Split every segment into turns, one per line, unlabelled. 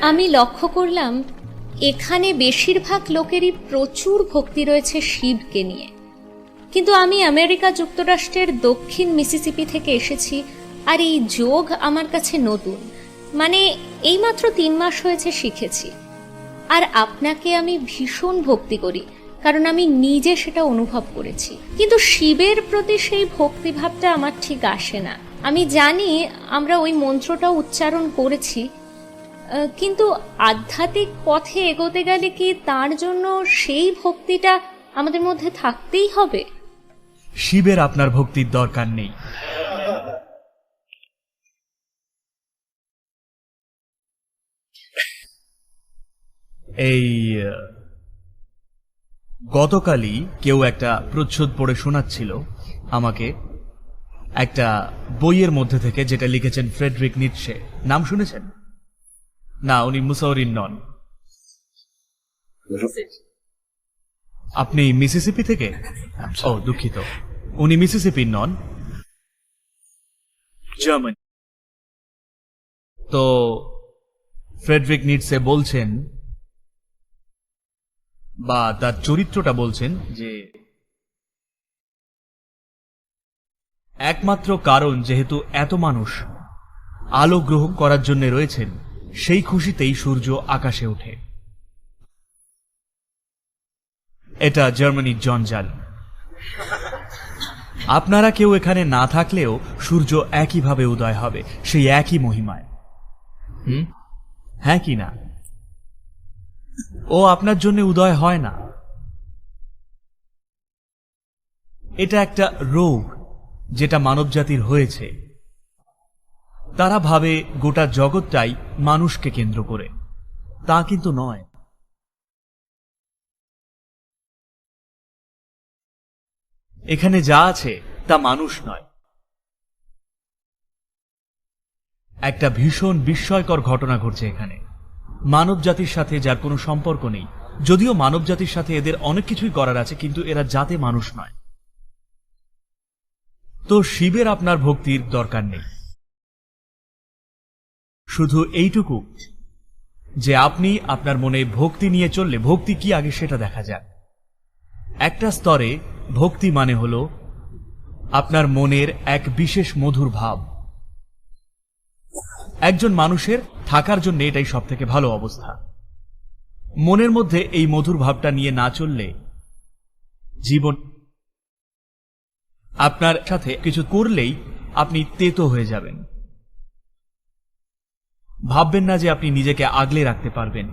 আমি লক্ষ্য করলাম, এখানে বেশিরভাগ লোকেরই প্রচুর ভক্তি রয়েছে শিবকে নিয়ে। কিন্তু আমি আমেরিকা যুক্তরাষ্ট্রের দক্ষিণ মিসিসিপি থেকে এসেছি, আর এই যোগ আমার কাছে নতুন। মানে এইমাত্র তিন মাস হয়েছে শিখেছি। আর আপনাকে আমি ভীষণ ভক্তি করি, কারণ আমি নিজে সেটা অনুভব করেছি। কিন্তু শিবের প্রতি সেই ভক্তিভাবটা আমার ঠিক আসে না। আমি জানি আমরা ওই মন্ত্রটাও উচ্চারণ করেছি কিন্তু আধ্যাত্মিক পথে এগোতে গেলে কি তার জন্য সেই ভক্তিটা আমাদের মধ্যে থাকতেই হবে?
শিবের আপনার ভক্তির দরকার নেই। এই গতকালই কেউ একটা প্রচ্ছদ পড়ে শোনাচ্ছিল আমাকে। একটা বইয়ের মধ্যে থেকে যেটা লিখেছেন ফ্রেডরিক নিটসে। নাম শুনেছেন? না উনি মুসাউরিন নন। আপনি মিসিসিপি থেকে? ও দুঃখিত। উনি মিসিসিপির নন। জার্মানি। তো ফ্রেডরিক নিটসে বলছেন বা তার চরিত্রটা বলছেন যে একমাত্র কারণ যেহেতু এত মানুষ আলো গ্রহণ করার জন্য রয়েছেন সেই খুশিতেই সূর্য আকাশে ওঠে। এটা জার্মানির জঞ্জাল আপনারা কেউ এখানে না থাকলেও সূর্য একইভাবে উদয় হবে, সেই একই মহিমায়। হুম? হ্যাঁ কি না? ও আপনার জন্য উদয় হয় না। এটা একটা রোগ, যেটা মানবজাতির হয়েছে। তারা ভাবে গোটা জগৎটাই মানুষকে কেন্দ্র করে। তা কিন্তু নয়। এখানে যা আছে, তা মানুষ নয়। একটা ভীষণ বিস্ময়কর ঘটনা ঘটছে এখানে। মানব জাতির সাথে যার কোনো সম্পর্ক নেই। যদিও মানব জাতির সাথে এদের অনেক কিছুই করার আছে, কিন্তু এরা জাতে মানুষ নয়। তো শিবের আপনার ভক্তির দরকার নেই। শুধু এইটুকু, যে আপনি আপনার মনে ভক্তি নিয়ে চললে, ভক্তি কি আগে সেটা দেখা যাক। একটা স্তরে ভক্তি মানে হল আপনার মনের এক বিশেষ মধুর ভাব। একজন মানুষের থাকার জন্য এটাই সব থেকে ভালো অবস্থা। মনের মধ্যে এই মধুর ভাবটা নিয়ে না চললে জীবন আপনার সাথে কিছু করলেই আপনি তেতো হয়ে যাবেন। ভাববেন না যে আপনি নিজেকে আগলে রাখতে পারবেন।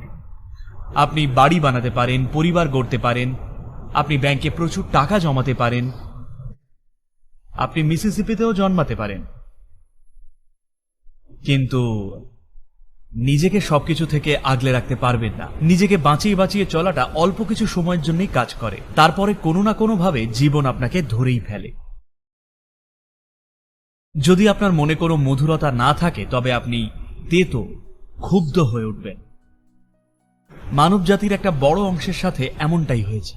আপনি বাড়ি বানাতে পারেন, পরিবার গড়তে পারেন, আপনি ব্যাংকে প্রচুর টাকা জমাতে পারেন, আপনি মিসিসিপিতেও জন্মাতে পারেন। কিন্তু নিজেকে সবকিছু থেকে আগলে রাখতে পারবেন না। নিজেকে বাঁচিয়ে বাঁচিয়ে চলাটা অল্প কিছু সময়ের জন্যই কাজ করে। তারপরে কোনো না কোনোভাবে জীবন আপনাকে ধরেই ফেলে। যদি আপনার মনে কোনো মধুরতা না থাকে, তবে আপনি তেতো ক্ষুব্ধ হয়ে উঠবেন মানব জাতির একটা বড় অংশের সাথে এমনটাই হয়েছে।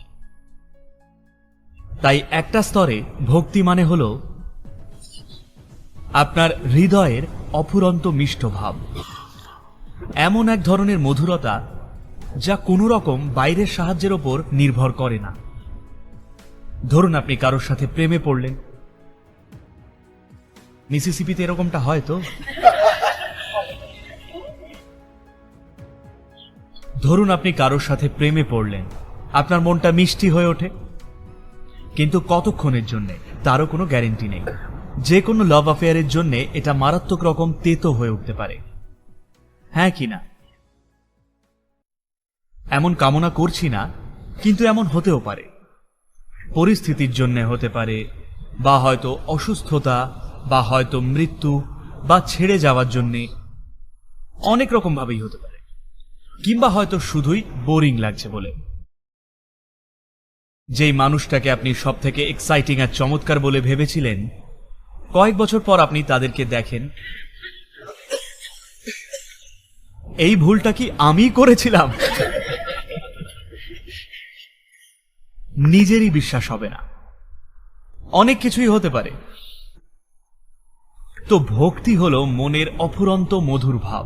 তাই একটা স্তরে ভক্তি মানে হল আপনার হৃদয়ের অফুরন্ত মিষ্ট ভাব। এমন এক ধরনের মধুরতা যা কোনো রকম বাইরের সাহায্যের ওপর নির্ভর করে না। ধরুন আপনি কারোর সাথে প্রেমে পড়লেন। মিসিসিপিতে এরকমটা হয় তো? ধরুন আপনি কারোর সাথে প্রেমে পড়লেন। আপনার মনটা মিষ্টি হয়ে ওঠে। কিন্তু কতক্ষণের জন্য, তারও কোনো গ্যারেন্টি নেই। যে কোনো লাভ অ্যাফেয়ারের জন্য এটা মারাত্মক রকম তেতো হয়ে উঠতে পারে। হ্যাঁ কি না? এমন কামনা করছি না, কিন্তু এমন হতেও পারে। পরিস্থিতির জন্য হতে পারে, বা হয়তো অসুস্থতা, বা হয়তো মৃত্যু, বা ছেড়ে যাওয়ার জন্যে। অনেক রকম ভাবেই হতে পারে। কিংবা হয়তো শুধুই বোরিং লাগছে বলে। যেই মানুষটাকে আপনি সব থেকে এক্সাইটিং আর চমৎকার বলে ভেবেছিলেন, কয়েক বছর পর আপনি তাদেরকে দেখেন। এই ভুলটা কি আমি করেছিলাম? নিজেরই বিশ্বাস হবে না। অনেক কিছুই হতে পারে। তো ভক্তি হলো মনের অফুরন্ত মধুর ভাব,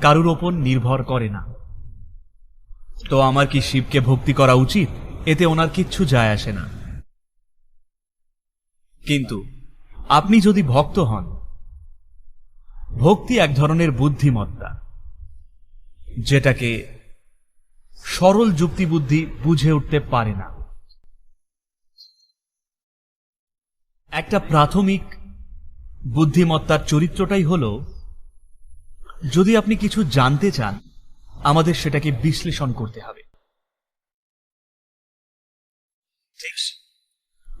কারুর ওপর নির্ভর করে না। তো আমার কি শিবকে ভক্তি করা উচিত? এতে ওনার কিচ্ছু যায় আসে না। কিন্তু আপনি যদি ভক্ত হন, ভক্তি এক ধরনের বুদ্ধিমত্তা, যেটাকে সরল যুক্তিবুদ্ধি বুঝে উঠতে পারে না। একটা প্রাথমিক বুদ্ধিমত্তার চরিত্রটাই হল, যদি আপনি কিছু জানতে চান আমাদের সেটাকে বিশ্লেষণ করতে হবে।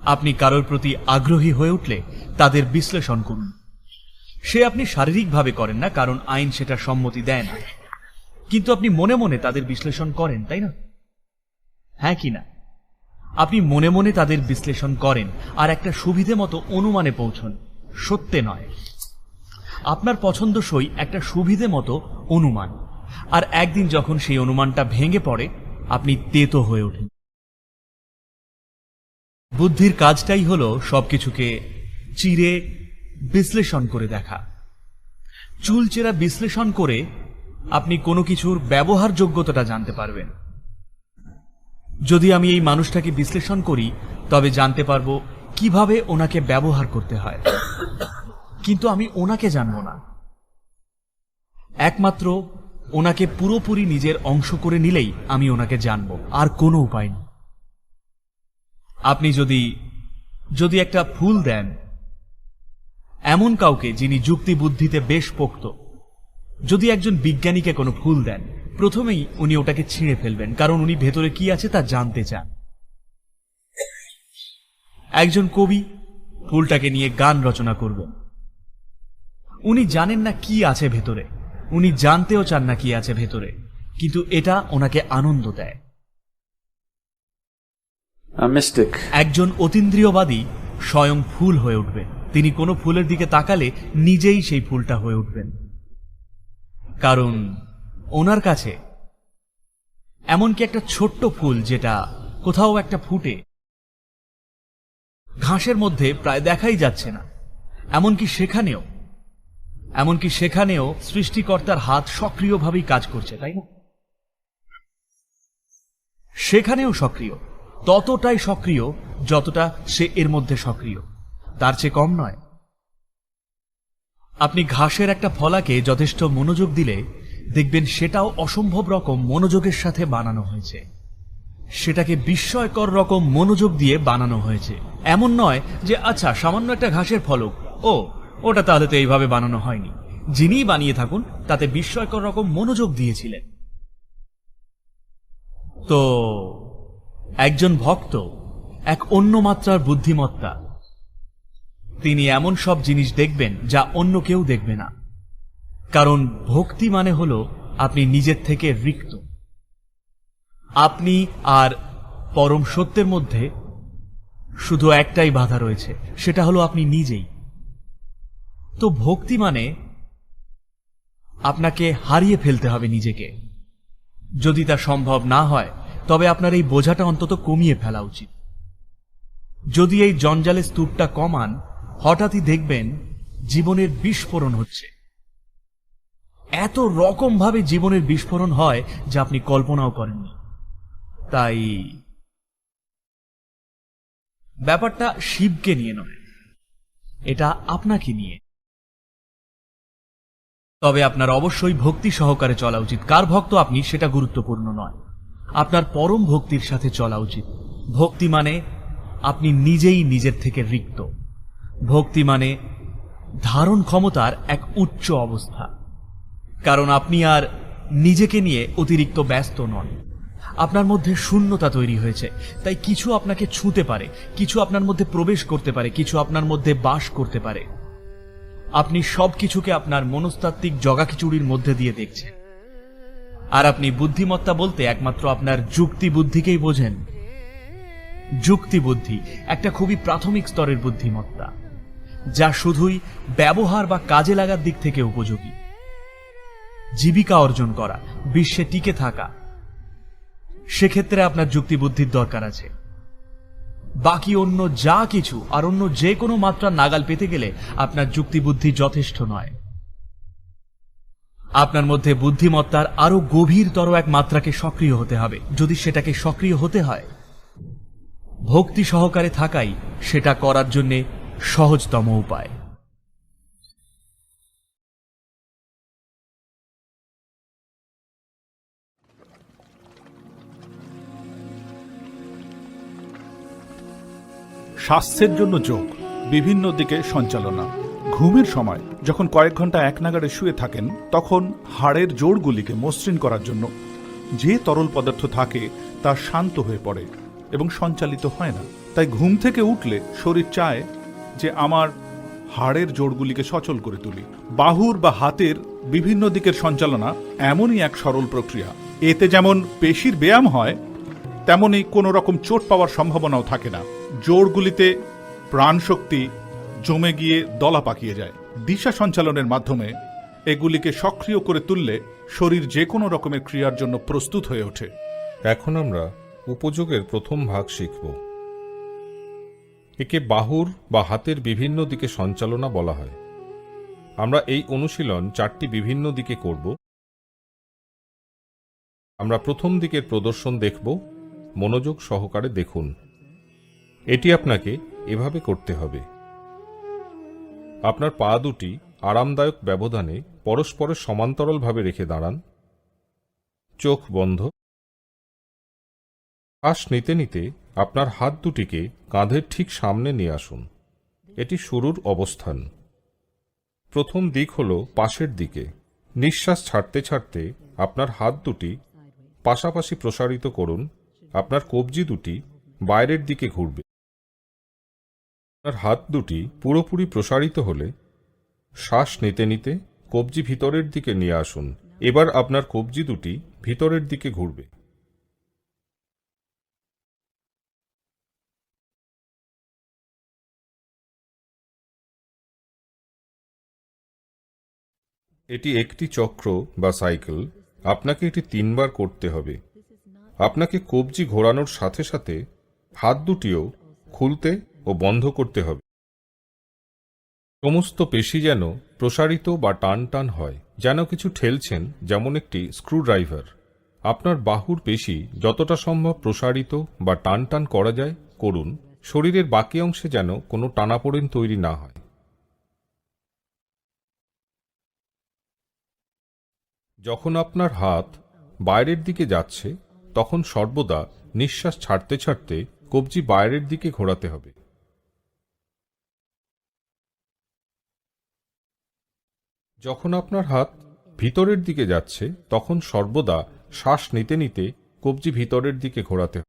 আপনি কারোর প্রতি আগ্রহী হয়ে উঠলে তাদের বিশ্লেষণ করুন। সে আপনি শারীরিকভাবে করেন না কারণ আইন সেটা সম্মতি দেয় না। কিন্তু আপনি মনে মনে তাদের বিশ্লেষণ করেন তাই না? হ্যাঁ কি না? আপনি মনে মনে তাদের বিশ্লেষণ করেন আর একটা সুবিধে মতো অনুমানে পৌঁছন। সত্যে নয়। আপনার পছন্দসই একটা সুবিধে মতো অনুমান। আর একদিন যখন সেই অনুমানটা ভেঙে পড়ে, আপনি তেতো হয়ে ওঠেন। বুদ্ধির কাজটাই হলো সবকিছুকে চিরে বিশ্লেষণ করে দেখা। চুলচেরা বিশ্লেষণ করে আপনি কোনো কিছুর ব্যবহার যোগ্যতাটা জানতে পারবেন। যদি আমি এই মানুষটাকে বিশ্লেষণ করি, তবে জানতে পারব কীভাবে ওনাকে ব্যবহার করতে হয়। কিন্তু আমি ওনাকে জানব না। একমাত্র ওনাকে পুরোপুরি নিজের অংশ করে নিলেই আমি ওনাকে জানব। আর কোনো উপায় নেই। আপনি যদি যদি একটা ফুল দেন, এমন কাউকে যিনি যুক্তি বুদ্ধিতে বেশ পোক্ত, যদি একজন বিজ্ঞানীকে কোনো ফুল দেন, প্রথমেই উনি ওটাকে ছিঁড়ে ফেলবেন, কারণ উনি ভেতরে কি আছে তা জানতে চান। একজন কবি ফুলটাকে নিয়ে গান রচনা করবেন। উনি জানেন না কি আছে ভেতরে। উনি জানতেও চান না কি আছে ভেতরে কিন্তু এটা ওনাকে আনন্দ দেয়। একজন অতীন্দ্রিয়বাদী স্বয়ং ফুল হয়ে উঠবেন। তিনি কোনো ফুলের দিকে তাকালে নিজেই সেই ফুলটা হয়ে উঠবেন। কারণ ওনার কাছে এমনকি একটা ছোট্ট ফুল যেটা কোথাও একটা ফুটে ঘাসের মধ্যে প্রায় দেখাই যাচ্ছে না। এমনকি সেখানেও এমনকি সেখানেও সৃষ্টিকর্তার হাত সক্রিয়ভাবেই কাজ করছে, তাই না? সেখানেও সক্রিয়, ততটাই সক্রিয় যতটা সে এর মধ্যে সক্রিয়। তার চেয়ে কম নয়। আপনি ঘাসের একটা ফলাকে যথেষ্ট মনোযোগ দিলে দেখবেন সেটাও অসম্ভব রকম মনোযোগের সাথে বানানো হয়েছে। সেটাকে বিস্ময়কর রকম মনোযোগ দিয়ে বানানো হয়েছে। এমন নয় যে আচ্ছা সামান্য একটা ঘাসের ফলক, ও ওটা তাহলে তো এইভাবে বানানো হয়নি। যিনিই বানিয়ে থাকুন, তাতে বিস্ময়কর রকম মনোযোগ দিয়েছিলেন। তো, একজন ভক্ত, এক অন্য মাত্রার বুদ্ধিমত্তা। তিনি এমন সব জিনিস দেখবেন যা অন্য কেউ দেখবে না। কারণ ভক্তি মানে হল আপনি নিজের থেকে রিক্ত। আপনি আর পরম সত্যের মধ্যে শুধু একটাই বাধা রয়েছে, সেটা হলো আপনি নিজেই। তো ভক্তি মানে আপনাকে হারিয়ে ফেলতে হবে নিজেকে। যদি তা সম্ভব না হয়, তবে আপনার এই বোঝাটা অন্তত কমিয়ে ফেলা উচিত। যদি এই জঞ্জালের স্তূপটা কমান, হঠাৎই দেখবেন জীবনের বিস্ফোরণ হচ্ছে। এত রকম ভাবে জীবনের বিস্ফোরণ হয় যা আপনি কল্পনাও করেননি। তাই ব্যাপারটা শিবকে নিয়ে নয়, এটা আপনাকে নিয়ে। তবে আপনার অবশ্যই ভক্তি সহকারে চলা উচিত। কার ভক্ত আপনি সেটা গুরুত্বপূর্ণ নয়। আপনার পরম ভক্তির সাথে চলা উচিত। ভক্তি মানে আপনি নিজেই নিজের থেকে রিক্ত। ভক্তি মানে ধারণ ক্ষমতার এক উচ্চ অবস্থা। কারণ আপনি আর নিজেকে নিয়ে অতিরিক্ত ব্যস্ত নন। আপনার মধ্যে শূন্যতা তৈরি হয়েছে। তাই কিছু আপনাকে ছুঁতে পারে, কিছু আপনার মধ্যে প্রবেশ করতে পারে, কিছু আপনার মধ্যে বাস করতে পারে। আপনি সবকিছুকে আপনার মনস্তাত্ত্বিক জগাখিচুড়ির মধ্যে দিয়ে দেখছেন। আর আপনি বুদ্ধিমত্তা বলতে একমাত্র আপনার যুক্তি বুদ্ধিকেই বোঝেন। যুক্তি বুদ্ধি একটা খুবই প্রাথমিক স্তরের বুদ্ধিমত্তা, যা শুধুই ব্যবহার বা কাজে লাগার দিক থেকে উপযোগী। জীবিকা অর্জন করা, বিশ্বে টিকে থাকা, সেক্ষেত্রে আপনার যুক্তি বুদ্ধির দরকার আছে। বাকি অন্য যা কিছু আর অন্য যে কোনো মাত্রা নাগাল পেতে গেলে আপনার যুক্তিবুদ্ধি যথেষ্ট নয়। আপনার মধ্যে বুদ্ধিমত্তার আরও গভীরতর এক মাত্রাকে সক্রিয় হতে হবে। যদি সেটাকে সক্রিয় হতে হয়, ভক্তি সহকারে থাকাই সেটা করার জন্যে সহজতম উপায়।
স্বাস্থ্যের জন্য যোগ, বিভিন্ন দিকে সঞ্চালনা। ঘুমের সময় যখন কয়েক ঘণ্টা এক নাগাড়ে শুয়ে থাকেন, তখন হাড়ের জোড়গুলিকে মসৃণ করার জন্য যে তরল পদার্থ থাকে, তা শান্ত হয়ে পড়ে এবং সঞ্চালিত হয় না। তাই ঘুম থেকে উঠলে শরীর চায় যে আমার হাড়ের জোড়গুলিকে সচল করে তুলি। বাহুর বা হাতের বিভিন্ন দিকের সঞ্চালনা এমনই এক সরল প্রক্রিয়া। এতে যেমন পেশির ব্যায়াম হয় তেমনই কোনো রকম চোট পাওয়ার সম্ভাবনাও থাকে না। জোড়গুলিতে প্রাণশক্তি জমে গিয়ে দলা পাকিয়ে যায়। দিশা সঞ্চালনের মাধ্যমে এগুলিকে সক্রিয় করে তুললে শরীর যে কোনো রকমের ক্রিয়ার জন্য প্রস্তুত হয়ে ওঠে।
এখন আমরা উপযোগের প্রথম ভাগ শিখব। একে বাহুর বা হাতের বিভিন্ন দিকে সঞ্চালনা বলা হয়। আমরা এই অনুশীলন চারটি বিভিন্ন দিকে করব। আমরা প্রথম দিকের প্রদর্শন দেখব। মনোযোগ সহকারে দেখুন। এটি আপনাকে এভাবে করতে হবে। আপনার পা দুটি আরামদায়ক ব্যবধানে পরস্পরের সমান্তরালভাবে রেখে দাঁড়ান। চোখ বন্ধ। শ্বাস নিতে নিতে আপনার হাত দুটিকে কাঁধের ঠিক সামনে নিয়ে আসুন। এটি শুরুর অবস্থান। প্রথম দিক হল পাশের দিকে। নিঃশ্বাস ছাড়তে ছাড়তে আপনার হাত দুটি পাশাপাশি প্রসারিত করুন। আপনার কবজি দুটি বাইরের দিকে ঘুরবে। আপনার হাত দুটি পুরোপুরি প্রসারিত হলে শ্বাস নিতে নিতে কবজি ভিতরের দিকে নিয়ে আসুন। এবার আপনার কবজি দুটি ভিতরের দিকে ঘুরবে। এটি একটি চক্র বা সাইকেল। আপনাকে এটি তিনবার করতে হবে। আপনাকে কবজি ঘোরানোর সাথে সাথে হাত দুটিও খুলতে ও বন্ধ করতে হবে। সমস্ত পেশি যেন প্রসারিত বা টান টান হয়, যেন কিছু ঠেলছেন যেমন একটি স্ক্রুড্রাইভার। আপনার বাহুর পেশি যতটা সম্ভব প্রসারিত বা টান টান করা যায়, করুন, শরীরের বাকি অংশে যেন কোনো টানাপোড়েন তৈরি না হয়। যখন আপনার হাত বাইরের দিকে যাচ্ছে, তখন সর্বদা নিঃশ্বাস ছাড়তে ছাড়তে কবজি বাইরের দিকে ঘোরাতে হবে। যখন আপনার হাত ভিতরের দিকে যাচ্ছে, তখন সর্বদা শ্বাস নিতে নিতে কবজি ভিতরের দিকে ঘোরাতে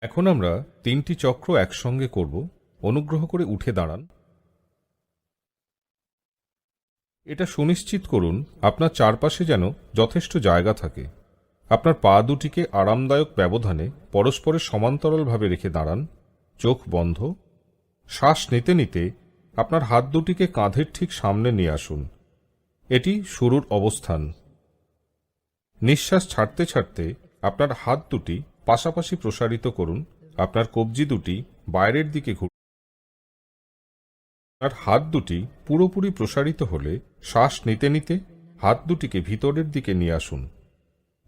এখন আমরা তিনটি চক্র একসঙ্গে করব। অনুগ্রহ করে উঠে দাঁড়ান। এটা সুনিশ্চিত করুন, আপনার চারপাশে যেন যথেষ্ট জায়গা থাকে। আপনার পা দুটিকে আরামদায়ক ব্যবধানে পরস্পরের সমান্তরালভাবে রেখে দাঁড়ান। চোখ বন্ধ। শ্বাস নিতে নিতে আপনার হাত দুটিকে কাঁধের ঠিক সামনে নিয়ে আসুন। এটি শুরুর অবস্থান। নিঃশ্বাস ছাড়তে ছাড়তে আপনার হাত দুটি পাশাপাশি প্রসারিত করুন। আপনার কবজি দুটি বাইরের দিকে ঘুর আপনার হাত দুটি পুরোপুরি প্রসারিত হলে শ্বাস নিতে নিতে হাত দুটিকে ভিতরের দিকে নিয়ে আসুন।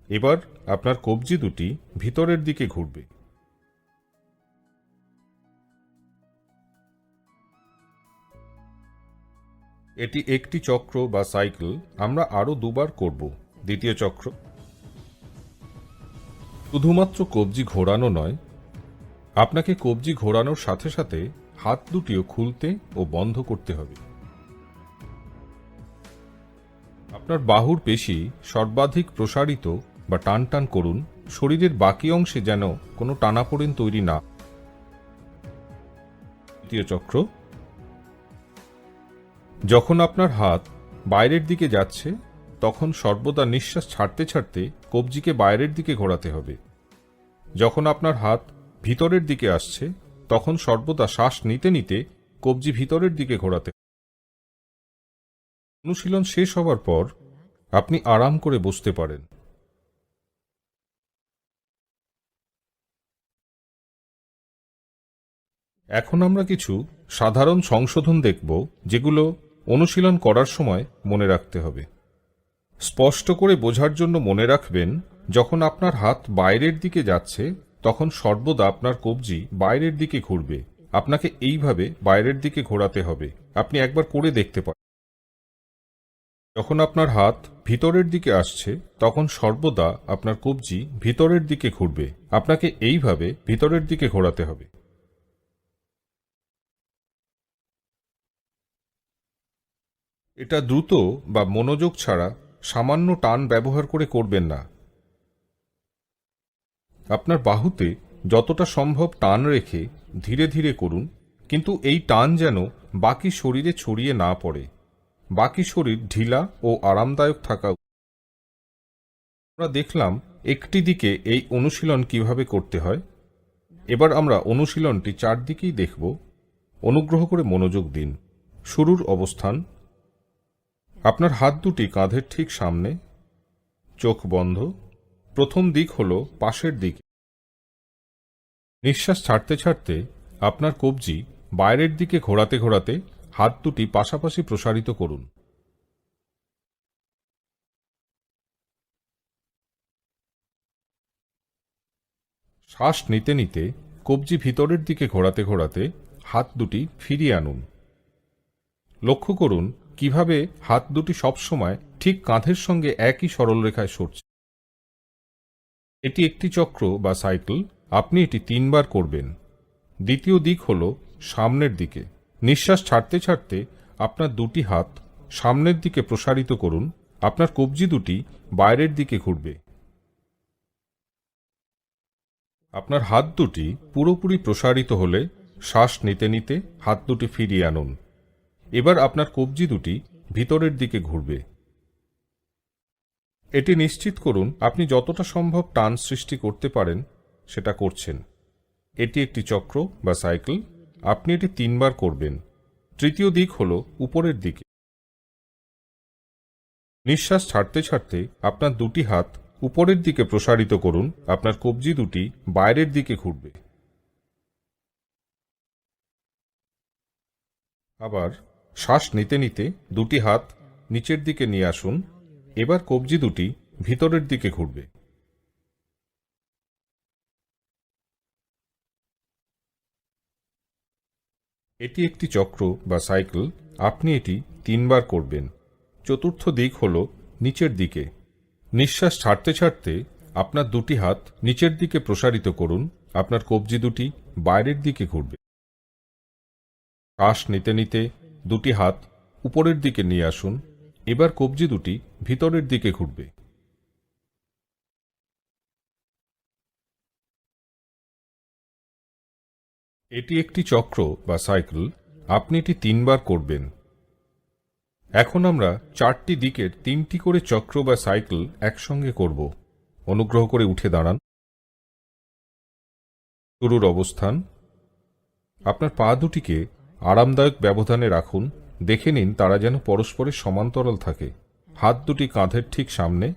এবার আপনার কবজি দুটি ভিতরের দিকে ঘুরবে। এটি একটি চক্র বা সাইকেল, আমরা আরও দুবার করব। দ্বিতীয় চক্র। শুধুমাত্র কবজি ঘোরানো নয়, আপনাকে কবজি ঘোরানোর সাথে সাথে হাত দুটিও খুলতে ও বন্ধ করতে হবে। আপনার বাহুর পেশি সর্বাধিক প্রসারিত বা টান টান করুন, শরীরের বাকি অংশে যেন কোনো টানাপোড়েন তৈরি না। তৃতীয় চক্র। যখন আপনার হাত বাইরের দিকে যাচ্ছে, তখন সর্বদা নিঃশ্বাস ছাড়তে ছাড়তে কবজিকে বাইরের দিকে ঘোরাতে হবে। যখন আপনার হাত ভিতরের দিকে আসছে, তখন সর্বদা শ্বাস নিতে নিতে কবজি ভিতরের দিকে ঘোরাতে অনুশীলন শেষ হবার পর আপনি আরাম করে বসতে পারেন। এখন আমরা কিছু সাধারণ সংশোধন দেখব, যেগুলো অনুশীলন করার সময় মনে রাখতে হবে। স্পষ্ট করে বোঝার জন্য মনে রাখবেন, যখন আপনার হাত বাইরের দিকে যাচ্ছে, তখন সর্বদা আপনার কবজি বাইরের দিকে ঘুরবে। আপনাকে এইভাবে বাইরের দিকে ঘোরাতে হবে। আপনি একবার করে দেখতে পারেন। যখন আপনার হাত ভিতরের দিকে আসছে, তখন সর্বদা আপনার কবজি ভিতরের দিকে ঘুরবে। আপনাকে এইভাবে ভিতরের দিকে ঘোরাতে হবে। এটা দ্রুত বা মনোযোগ ছাড়া সামান্য টান ব্যবহার করে করবেন না। আপনার বাহুতে যতটা সম্ভব টান রেখে ধীরে ধীরে করুন, কিন্তু এই টান যেন বাকি শরীরে ছড়িয়ে না পড়ে। বাকি শরীর ঢিলা ও আরামদায়ক থাকা। আমরা দেখলাম একটি দিকে এই অনুশীলন কীভাবে করতে হয়। এবার আমরা অনুশীলনটি চারদিকেই দেখব। অনুগ্রহ করে মনোযোগ দিন। শুরুর অবস্থান আপনার হাত দুটি কাঁধের ঠিক সামনে, চোখ বন্ধ। প্রথম দিক হল পাশের দিকে। নিঃশ্বাস ছাড়তে ছাড়তে আপনার কবজি বাইরের দিকে ঘোরাতে ঘোরাতে হাত দুটি পাশাপাশি প্রসারিত করুন। শ্বাস নিতে নিতে কবজি ভিতরের দিকে ঘোরাতে ঘোরাতে হাত দুটি ফিরিয়ে আনুন। লক্ষ্য করুন কীভাবে হাত দুটি সবসময় ঠিক কাঁধের সঙ্গে একই সরলরেখায় সরছে। এটি একটি চক্র বা সাইকেল, আপনি এটি তিনবার করবেন। দ্বিতীয় দিক হল সামনের দিকে। নিঃশ্বাস ছাড়তে ছাড়তে আপনার দুটি হাত সামনের দিকে প্রসারিত করুন, আপনার কবজি দুটি বাইরের দিকে ঘুরবে। আপনার হাত দুটি পুরোপুরি প্রসারিত হলে শ্বাস নিতে নিতে হাত দুটি ফিরিয়ে আনুন। এবার আপনার কবজি দুটি ভিতরের দিকে ঘুরবে। এটি নিশ্চিত করুন, আপনি যতটা সম্ভব টান সৃষ্টি করতে পারেন, সেটা করছেন। এটি একটি চক্র বা সাইকেল, আপনি এটি তিনবার করবেন। তৃতীয় দিক হল উপরের দিকে। নিঃশ্বাস ছাড়তে ছাড়তে আপনার দুটি হাত উপরের দিকে প্রসারিত করুন, আপনার কবজি দুটি বাইরের দিকে ঘুরবে। আবার শ্বাস নিতে নিতে দুটি হাত নিচের দিকে নিয়ে আসুন, এবার কবজি দুটি ভিতরের দিকে ঘুরবে। এটি একটি চক্র বা সাইকেল, আপনি এটি তিনবার করবেন। চতুর্থ দিক হল নিচের দিকে। নিঃশ্বাস ছাড়তে ছাড়তে আপনার দুটি হাত নিচের দিকে প্রসারিত করুন, আপনার কবজি দুটি বাইরের দিকে ঘুরবে। শ্বাস নিতে নিতে দুটি হাত উপরের দিকে নিয়ে আসুন, এবার কবজি দুটি ভিতরের দিকে ঘুরবে। এটি একটি চক্র বা সাইকেল, আপনি এটি তিনবার করবেন। এখন আমরা চারটি দিকের তিনটি করে চক্র বা সাইকেল একসঙ্গে করব। অনুগ্রহ করে উঠে দাঁড়ান। শুরুর অবস্থান, আপনার পা দুটিকে আরামদায়ক ব্যবধানে রাখুন, দেখে নিন তারা যেন পরস্পরের সমান্তরাল থাকে। হাত দুটি কাঁধের ঠিক সামনে।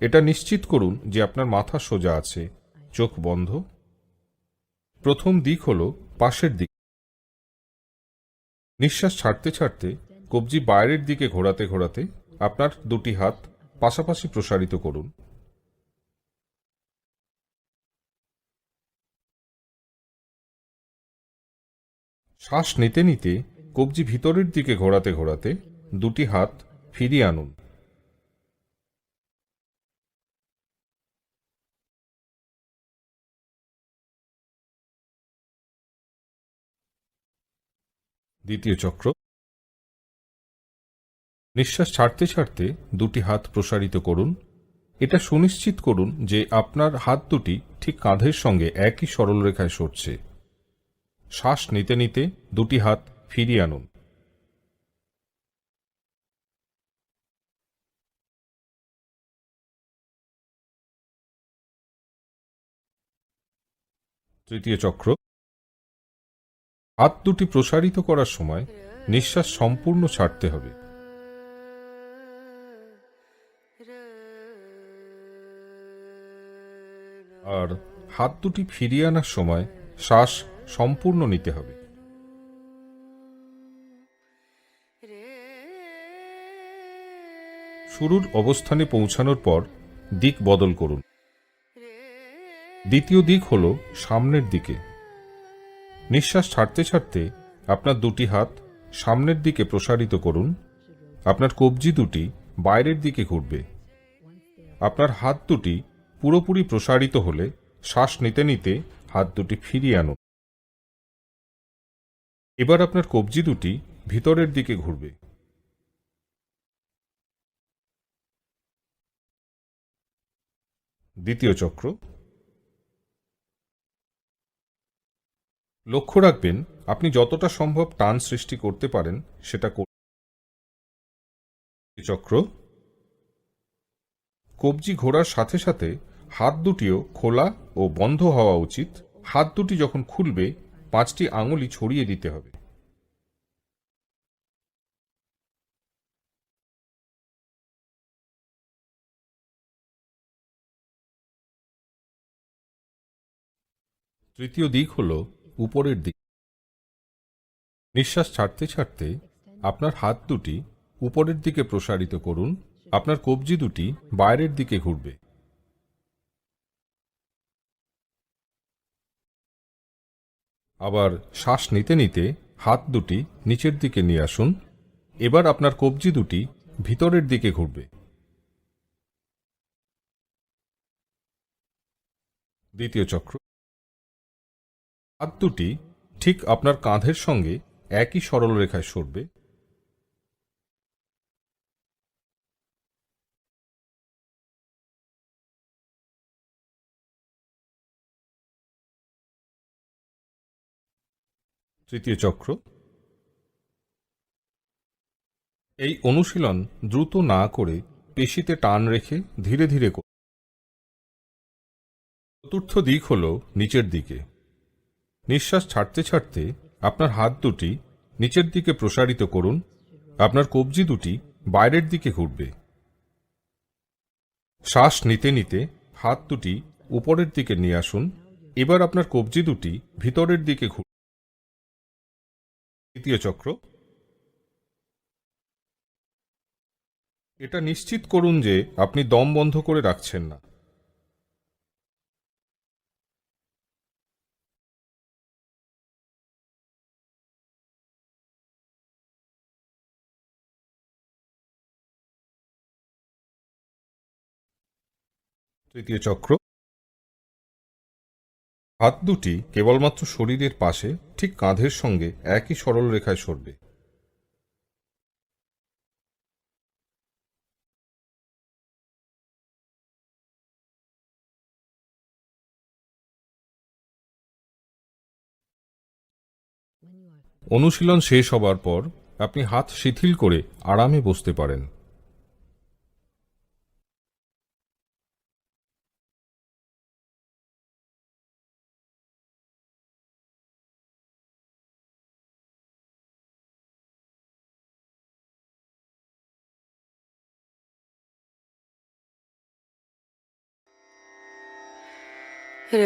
এটা নিশ্চিত করুন যে আপনার মাথা সোজা আছে। চোখ বন্ধ। প্রথম দিক হল পাশের দিক। নিঃশ্বাস ছাড়তে ছাড়তে কবজি বাইরের দিকে ঘোরাতে ঘোরাতে আপনার দুটি হাত পাশাপাশি প্রসারিত করুন। শ্বাস নিতে নিতে কবজি ভিতরের দিকে ঘোরাতে ঘোরাতে দুটি হাত ফিরিয়ে আনুন। দ্বিতীয় চক্র। নিঃশ্বাস ছাড়তে ছাড়তে দুটি হাত প্রসারিত করুন। এটা সুনিশ্চিত করুন যে আপনার হাত দুটি ঠিক কাঁধের সঙ্গে একই সরলরেখায় সরছে। শ্বাস নিতে নিতে দুটি হাত ফিরিয়ে আনুন। তৃতীয় চক্র। হাত দুটি প্রসারিত করার সময় নিঃশ্বাস সম্পূর্ণ ছাড়তে হবে। আর হাত দুটি ফিরিয়ে আনার সময় শ্বাস সম্পূর্ণ নিতে হবে। শুরুর অবস্থানে পৌঁছানোর পর দিক বদল করুন। দ্বিতীয় দিক হল সামনের দিকে। নিঃশ্বাস ছাড়তে ছাড়তে আপনার দুটি হাত সামনের দিকে প্রসারিত করুন। আপনার কবজি দুটি বাইরের দিকে ঘুরবে। আপনার হাত দুটি পুরোপুরি প্রসারিত হলে শ্বাস নিতে নিতে হাত দুটি ফিরিয়ে আনুন। এবার আপনার কবজি দুটি ভিতরের দিকে ঘুরবে। দ্বিতীয় চক্র। লক্ষ্য রাখবেন, আপনি যতটা সম্ভব টান সৃষ্টি করতে পারেন, সেটা চক্র। কবজি ঘোরার সাথে সাথে হাত দুটিও খোলা ও বন্ধ হওয়া উচিত। হাত দুটি যখন খুলবে পাঁচটি আঙুলি ছড়িয়ে দিতে হবে। তৃতীয় দিক হল উপরের দিক। নিঃশ্বাস ছাড়তে ছাড়তে আপনার হাত দুটি উপরের দিকে প্রসারিত করুন। আপনার কবজি দুটি বাইরের দিকে ঘুরবে। আবার শ্বাস নিতে নিতে হাত দুটি নিচের দিকে নিয়ে আসুন। এবার আপনার কবজি দুটি ভিতরের দিকে ঘুরবে। দ্বিতীয় চক্র। হাত দুটি ঠিক আপনার কাঁধের সঙ্গে একই সরল রেখায় সরবে। তৃতীয় চক্র। এই অনুশীলন দ্রুত না করে পেশিতে টান রেখে ধীরে ধীরে চতুর্থ দিক হল নিচের দিকে। নিঃশ্বাস ছাড়তে ছাড়তে আপনার হাত দুটি নিচের দিকে প্রসারিত করুন, আপনার কবজি দুটি বাইরের দিকে ঘুরবে। শ্বাস নিতে নিতে হাত দুটি উপরের দিকে নিয়ে আসুন, এবার আপনার কবজি দুটি ভিতরের দিকে ঘুর তৃতীয় চক্র। এটা নিশ্চিত করুন যে আপনি দম বন্ধ করে রাখছেন না। তৃতীয় চক্র। হাত দুটি কেবলমাত্র শরীরের পাশে, ঠিক কাঁধের সঙ্গে একই সরল রেখায় সরবে। অনুশীলন শেষ হবার পর আপনি হাত শিথিল করে আরামে বসতে পারেন।
ರ